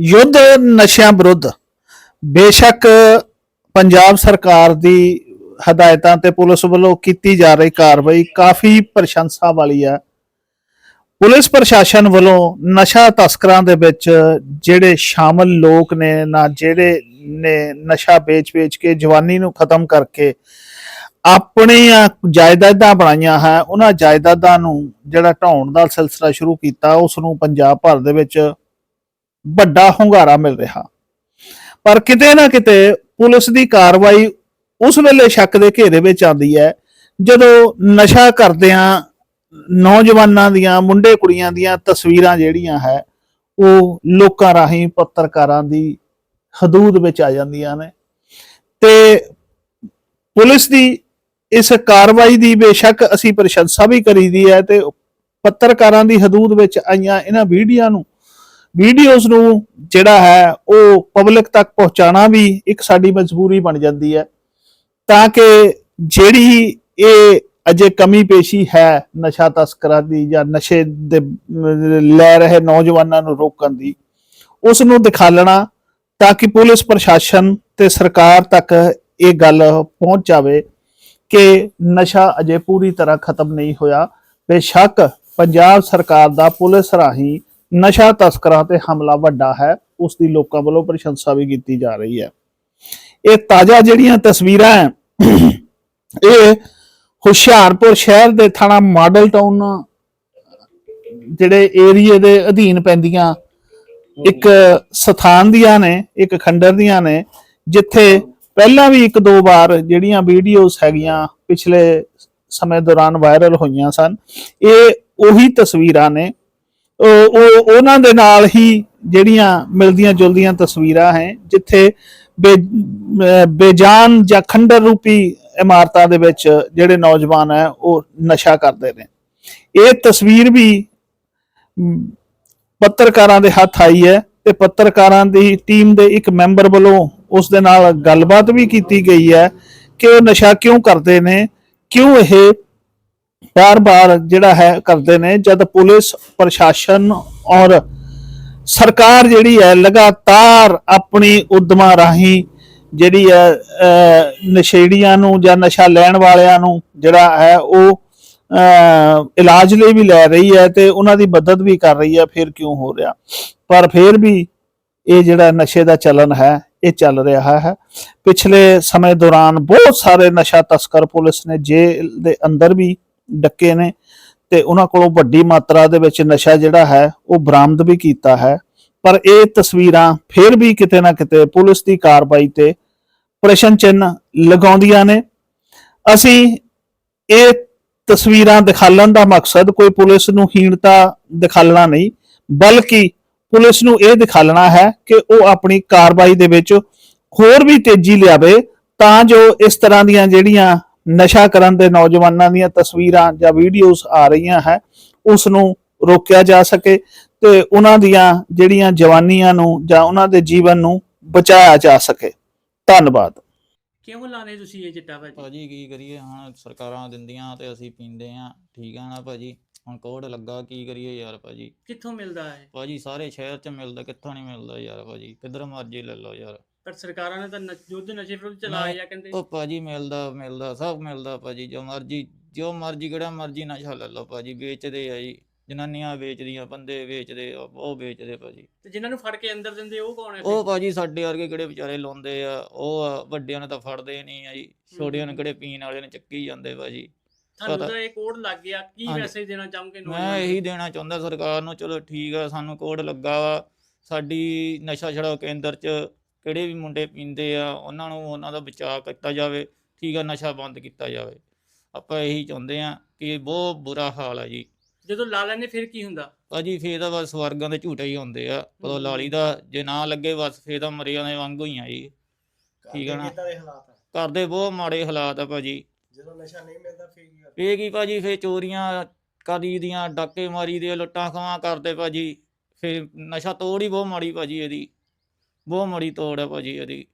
ਯੁੱਧ ਨਸ਼ਿਆਂ ਵਿਰੁੱਧ ਬੇਸ਼ੱਕ ਪੰਜਾਬ ਸਰਕਾਰ ਦੀ ਹਦਾਇਤਾਂ ਤੇ ਪੁਲਿਸ ਵੱਲੋਂ ਕੀਤੀ ਜਾ ਰਹੀ ਕਾਰਵਾਈ ਕਾਫੀ ਪ੍ਰਸ਼ੰਸਾ ਵਾਲੀ ਹੈ। ਪੁਲਿਸ ਪ੍ਰਸ਼ਾਸਨ ਵੱਲੋਂ ਨਸ਼ਾ ਤਸਕਰਾਂ ਦੇ ਵਿੱਚ ਜਿਹੜੇ ਸ਼ਾਮਲ ਲੋਕ ਨੇ ਨਾ ਜਿਹੜੇ ਨੇ ਨਸ਼ਾ ਵੇਚ-ਵੇਚ ਕੇ ਜਵਾਨੀ ਨੂੰ ਖਤਮ ਕਰਕੇ ਆਪਣੀਆਂ ਜਾਇਦਾਦਾਂ ਬਣਾਈਆਂ ਹੈ, ਉਹਨਾਂ ਜਾਇਦਾਦਾਂ ਨੂੰ ਜਿਹੜਾ ਢਾਉਣ ਦਾ ਸਿਲਸਿਲਾ ਸ਼ੁਰੂ ਕੀਤਾ ਉਸ ਨੂੰ ਪੰਜਾਬ ਭਰ ਦੇ ਵਿੱਚ ਵੱਡਾ ਹੁੰਗਾਰਾ ਮਿਲ ਰਿਹਾ। ਪਰ ਕਿਤੇ ਨਾ ਕਿਤੇ ਪੁਲਿਸ ਦੀ ਕਾਰਵਾਈ ਉਸ ਵੇਲੇ ਸ਼ੱਕ ਦੇ ਘੇਰੇ ਵਿੱਚ ਆਉਂਦੀ ਹੈ, ਜਦੋਂ ਨਸ਼ਾ ਕਰਦਿਆਂ ਨੌਜਵਾਨਾਂ ਦੀਆਂ, ਮੁੰਡੇ ਕੁੜੀਆਂ ਦੀਆਂ ਤਸਵੀਰਾਂ ਜਿਹੜੀਆਂ ਹੈ, ਉਹ ਲੋਕਾਂ ਰਾਹੀਂ ਪੱਤਰਕਾਰਾਂ ਦੀ ਹਦੂਦ ਵਿੱਚ ਆ ਜਾਂਦੀਆਂ ਨੇ। ਤੇ ਪੁਲਿਸ ਦੀ ਇਸ ਕਾਰਵਾਈ ਦੀ ਬੇਸ਼ੱਕ ਅਸੀਂ ਪ੍ਰਸ਼ੰਸਾ ਵੀ ਕਰੀਦੀ ਹੈ ਤੇ ਪੱਤਰਕਾਰਾਂ ਦੀ ਹਦੂਦ ਵਿੱਚ ਆਈਆਂ ਇਹਨਾਂ ਵੀਡੀਓ ਨੂੰ ਵੀਡੀਓਜ਼ ਨੂੰ ਜਿਹੜਾ ਹੈ, ਉਹ ਪਬਲਿਕ ਤੱਕ ਪਹੁੰਚਾਉਣਾ ਵੀ ਇੱਕ ਸਾਡੀ ਮਜਬੂਰੀ ਬਣ ਜਾਂਦੀ ਹੈ। ਤਾਂ ਕਿ ਜਿਹੜੀ ਇਹ ਅਜੇ ਕਮੀ ਪੇਸ਼ੀ ਹੈ ਨਸ਼ਾ ਤਸਕਰਾਂ ਦੀ ਜਾਂ ਨਸ਼ੇ ਦੇ, ਲੈ ਰਹੇ ਨੌਜਵਾਨਾਂ ਨੂੰ ਰੋਕਣ ਦੀ, ਉਸ ਨੂੰ ਦਿਖਾਲਣਾ ਤਾਂ ਕਿ ਪੁਲਿਸ ਪ੍ਰਸ਼ਾਸਨ ਤੇ ਸਰਕਾਰ ਤੱਕ ਇਹ ਗੱਲ ਪਹੁੰਚ ਜਾਵੇ ਕਿ ਨਸ਼ਾ ਅਜੇ ਪੂਰੀ ਤਰ੍ਹਾਂ ਖਤਮ ਨਹੀਂ ਹੋਇਆ। ਬੇਸ਼ੱਕ ਪੰਜਾਬ ਸਰਕਾਰ ਦਾ ਪੁਲਿਸ ਰਾਹੀਂ ਨਸ਼ਾ ਤਸਕਰਾਂ ਤੇ ਹਮਲਾ ਵੱਡਾ ਹੈ ਉਸ ਦੀ ਲੋਕਾਂ ਵੱਲੋਂ ਪ੍ਰਸ਼ੰਸਾ ਵੀ ਕੀਤੀ ਜਾ ਰਹੀ ਹੈ। ਇਹ ਤਾਜ਼ਾ ਜਿਹੜੀਆਂ ਤਸਵੀਰਾਂ ਹੈ, ਇਹ ਹੁਸ਼ਿਆਰਪੁਰ ਸ਼ਹਿਰ ਦੇ ਥਾਣਾ ਮਾਡਲ ਟਾਊਨ, ਜਿਹੜੇ ਏਰੀਏ ਦੇ ਅਧੀਨ ਪੈਂਦੀਆਂ ਇੱਕ ਸਥਾਨ ਦੀਆਂ ਨੇ, ਇੱਕ ਖੰਡਰ ਦੀਆਂ ਨੇ, ਜਿੱਥੇ ਪਹਿਲਾਂ ਵੀ ਇੱਕ ਦੋ ਵਾਰ ਜਿਹੜੀਆਂ ਵੀਡੀਓਜ਼ ਹੈਗੀਆਂ ਪਿਛਲੇ ਸਮੇਂ ਦੌਰਾਨ ਵਾਇਰਲ ਹੋਈਆਂ ਸਨ। ਇਹ ਉਹੀ ਤਸਵੀਰਾਂ ਨੇ ਉਹ ਉਹਨਾਂ ਦੇ ਨਾਲ ਹੀ ਜਿਹੜੀਆਂ ਮਿਲਦੀਆਂ ਜੁਲਦੀਆਂ ਤਸਵੀਰਾਂ ਹੈ, ਜਿੱਥੇ ਬੇਜਾਨ ਜਾਂ ਖੰਡਰ ਰੂਪੀ ਇਮਾਰਤਾਂ ਦੇ ਵਿੱਚ ਜਿਹੜੇ ਨੌਜਵਾਨ ਹੈ, ਉਹ ਨਸ਼ਾ ਕਰਦੇ ਨੇ। ਇਹ ਤਸਵੀਰ ਵੀ ਪੱਤਰਕਾਰਾਂ ਦੇ ਹੱਥ ਆਈ ਹੈ ਤੇ ਪੱਤਰਕਾਰਾਂ ਦੀ ਟੀਮ ਦੇ ਇੱਕ ਮੈਂਬਰ ਵੱਲੋਂ ਉਸ ਦੇ ਨਾਲ ਗੱਲਬਾਤ ਵੀ ਕੀਤੀ ਗਈ ਹੈ ਕਿ ਉਹ ਨਸ਼ਾ ਕਿਉਂ ਕਰਦੇ ਨੇ, ਕਿਉਂ ਇਹ ਬਾਰ-ਬਾਰ ਜਿਹੜਾ ਹੈ ਕਰਦੇ ਨੇ, ਜਦ ਪੁਲਿਸ, ਪ੍ਰਸ਼ਾਸਨ ਔਰ ਸਰਕਾਰ ਜਿਹੜੀ ਹੈ ਲਗਾਤਾਰ ਆਪਣੀ ਉਦਮਾਂ ਰਾਹੀਂ ਜਿਹੜੀ ਹੈ ਨਸ਼ੇੜੀਆਂ ਨੂੰ ਜਾਂ ਨਸ਼ਾ ਲੈਣ ਵਾਲਿਆਂ ਨੂੰ ਜਿਹੜਾ ਹੈ ਉਹ ਇਲਾਜ ਲਈ ਵੀ ਲੈ ਰਹੀ ਹੈ ਤੇ ਉਹਨਾਂ ਦੀ ਮਦਦ ਵੀ ਕਰ ਰਹੀ ਹੈ, ਫਿਰ ਕਿਉਂ ਹੋ ਰਿਹਾ? ਪਰ ਫਿਰ ਵੀ ਇਹ ਜਿਹੜਾ ਨਸ਼ੇ ਦਾ ਚੱਲਨ ਹੈ, ਇਹ ਚੱਲ ਰਿਹਾ ਹੈ। ਪਿਛਲੇ ਸਮੇਂ ਦੌਰਾਨ ਬਹੁਤ ਸਾਰੇ ਨਸ਼ਾ ਤਸਕਰ ਪੁਲਿਸ ਨੇ ਜੇਲ੍ਹ ਦੇ ਅੰਦਰ ਵੀ ਡੱਕੇ ਨੇ ਤੇ ਉਹਨਾਂ ਕੋਲੋਂ ਵੱਡੀ ਮਾਤਰਾ ਦੇ ਵਿੱਚ ਨਸ਼ਾ ਜਿਹੜਾ ਹੈ ਉਹ ਬਰਾਮਦ ਵੀ ਕੀਤਾ ਹੈ। ਪਰ ਇਹ ਤਸਵੀਰਾਂ ਫਿਰ ਵੀ ਕਿਤੇ ਨਾ ਕਿਤੇ ਪੁਲਿਸ ਦੀ ਕਾਰਵਾਈ ਤੇ ਪ੍ਰਸ਼ਨ ਚਿੰਨ੍ਹ ਲਗਾਉਂਦੀਆਂ ਨੇ। ਅਸੀਂ ਇਹ ਤਸਵੀਰਾਂ ਦਿਖਾਲਣ ਦਾ ਮਕਸਦ ਕੋਈ ਪੁਲਿਸ ਨੂੰ ਹੀਣਤਾ ਦਿਖਾਲਣਾ ਨਹੀਂ, ਬਲਕਿ ਪੁਲਿਸ ਨੂੰ ਇਹ ਦਿਖਾਲਣਾ ਹੈ ਕਿ ਉਹ ਆਪਣੀ ਕਾਰਵਾਈ ਦੇ ਵਿੱਚ ਹੋਰ ਵੀ ਤੇਜ਼ੀ ਲਿਆਵੇ ਤਾਂ ਜੋ ਇਸ ਤਰ੍ਹਾਂ ਦੀਆਂ ਜਿਹੜੀਆਂ ਨਸ਼ਾ ਕਰਨ ਦੇ ਨੌਜਵਾਨਾਂ ਦੀਆਂ ਤਸਵੀਰਾਂ ਜਾਂ ਵੀਡੀਓਜ਼ ਆ ਰਹੀਆਂ ਹੈ ਉਸ ਨੂੰ ਰੋਕਿਆ ਜਾ ਸਕੇ ਤੇ ਉਹਨਾਂ ਦੀਆਂ ਜਿਹੜੀਆਂ ਜਵਾਨੀਆਂ ਨੂੰ ਜਾਂ ਉਹਨਾਂ ਦੇ ਜੀਵਨ ਨੂੰ ਬਚਾਇਆ ਜਾ ਸਕੇ। ਧੰਨਵਾਦ। ਕਿਉਂ ਲਾਣੇ ਤੁਸੀਂ ਇਹ ਚਿੱਟਾ ਭਾਜੀ? ਭਾਜੀ ਕੀ ਕਰੀਏ? ਹੁਣ ਸਰਕਾਰਾਂ ਦਿੰਦੀਆਂ ਤੇ ਅਸੀਂ ਪੀਂਦੇ ਆ ਠੀਕ ਆ ਨਾ ਭਾਜੀ? ਹੁਣ ਕੋਡ ਲੱਗਾ ਕੀ ਕਰੀਏ ਯਾਰ ਭਾਜੀ? ਕਿੱਥੋਂ ਮਿਲਦਾ ਹੈ ਭਾਜੀ ਸਾਰੇ ਸ਼ਹਿਰ 'ਚ ਮਿਲਦਾ ਕਿੱਥੋਂ ਨਹੀਂ ਮਿਲਦਾ ਯਾਰ ਭਾਜੀ? ਕਿੱਧਰ ਮਰਜ਼ੀ ਲੈ ਲਓ ਯਾਰ। ਪਰ ਸਰਕਾਰਾਂ ਨੇ ਤਾਂ ਨ- ਯੁੱਧ ਨਸ਼ੇ ਵਿਰੁੱਧ ਚਲਾਇਆ ਕਹਿੰਦੇ ਉਹ ਭਾਜੀ ਮਿਲਦਾ ਮਿਲਦਾ ਸਭ ਮਿਲਦਾ ਭਾਜੀ ਜੋ ਮਰਜ਼ੀ ਜੋ ਮਰਜ਼ੀ ਕਿਹੜਾ ਮਰਜ਼ੀ ਨਸ਼ਾ ਲੈ ਲਓ ਭਾਜੀ ਵੇਚਦੇ ਆ ਜੀ ਜਨਾਨੀਆਂ ਵੇਚਦੀਆਂ ਬੰਦੇ ਵੇਚਦੇ ਆ, ਉਹ ਵੇਚਦੇ ਭਾਜੀ ਤੇ ਜਿਨ੍ਹਾਂ ਨੂੰ ਫੜ ਕੇ ਅੰਦਰ ਦਿੰਦੇ ਉਹ ਕੌਣ ਹੈ ਉਹ ਭਾਜੀ ਸਾਡੇ ਵਰਗੇ ਕਿਹੜੇ ਵਿਚਾਰੇ ਲਾਉਂਦੇ ਆ ਉਹ ਆ, ਵੱਡਿਆਂ ਨੇ ਤਾਂ ਫੜਦੇ ਨਹੀਂ ਆ ਜੀ ਛੋਟਿਆਂ ਨੂੰ ਕਿਹੜੇ ਪੀਣ ਵਾਲੇ ਨੇ ਚੱਕੀ ਜਾਂਦੇ ਭਾਜੀ ਤੁਹਾਨੂੰ ਪਤਾ- ਤਾਂ ਇਹ ਕੋਡ ਲੱਗ ਗਿਆ ਕੀ ਹਾਂਜੀ। ਮੈਸੇਜ ਦੇਣਾ ਚਾਹੋਗੇ ਮੈਂ ਨੌਜਵਾਨਾਂ? ਇਹੀ ਦੇਣਾ ਚਾਹੁੰਦਾ ਸਰਕਾਰ ਨੂੰ ਚਲੋ ਠੀਕ ਆ ਸਾਨੂੰ ਕੋਡ ਲੱਗਾ ਵਾ ਸਾਡੀ ਨਸ਼ਾ ਛਡਾਓ ਕੇਂਦਰ 'ਚ ਕਿਹੜੇ ਵੀ ਮੁੰਡੇ ਪੀਂਦੇ ਆ ਉਹਨਾਂ ਨੂੰ ਉਹਨਾਂ ਦਾ ਬਚਾਅ ਕੀਤਾ ਜਾਵੇ ਠੀਕ ਆ ਨਸ਼ਾ ਬੰਦ ਕੀਤਾ ਜਾਵੇ। ਆਪਾਂ ਇਹੀ ਚਾਹੁੰਦੇ ਆ ਕਿ ਬਹੁਤ ਬੁਰਾ ਹਾਲ ਆ ਜੀ। ਜਦੋਂ ਲਾ ਲੈਂਦੇ ਫਿਰ ਕੀ ਹੁੰਦਾ? ਭਾਜੀ ਫੇਰ ਤਾਂ ਬਸ ਸਵਰਗਾਂ ਦੇ ਝੂਟੇ ਹੀ ਹੁੰਦੇ ਆ। ਉਦੋਂ। ਲਾਲੀ ਦਾ ਜੇ ਨਾ ਲੱਗੇ ਬਸ ਫੇਰ ਤਾਂ ਮਰਿਆਂ ਦੇ ਵਾਂਗੂ ਹੀ ਆ ਜੀ। ਠੀਕ ਆ ਨਾ? ਕਿੱਦਾਂ ਦੇ ਹਾਲਾਤ ਆ? ਕਰਦੇ ਬਹੁਤ ਮਾੜੇ ਹਾਲਾਤ ਆ ਭਾਜੀ। ਜਦੋਂ ਨਸ਼ਾ ਨਹੀਂ ਮਿਲਦਾ ਫਿਰ ਕੀ ਕਰਦੇ? ਇਹ ਕੀ ਭਾਜੀ ਫੇਰ ਚੋਰੀਆਂ ਕਰੀ ਦੀਆਂ ਡਾਕੇ ਮਾਰੀ ਦੇ ਲੁੱਟਾਂ ਖਵਾਂ ਕਰਦੇ ਭਾਜੀ। ਫੇਰ ਨਸ਼ਾ ਤੋੜ ਹੀ ਬਹੁਤ ਮਾੜੀ ਭਾਜੀ ਇਹਦੀ। ਬਹੁਤ ਮਾੜੀ ਤੋੜ ਹੈ ਭਾਜੀ ਉਹਦੀ।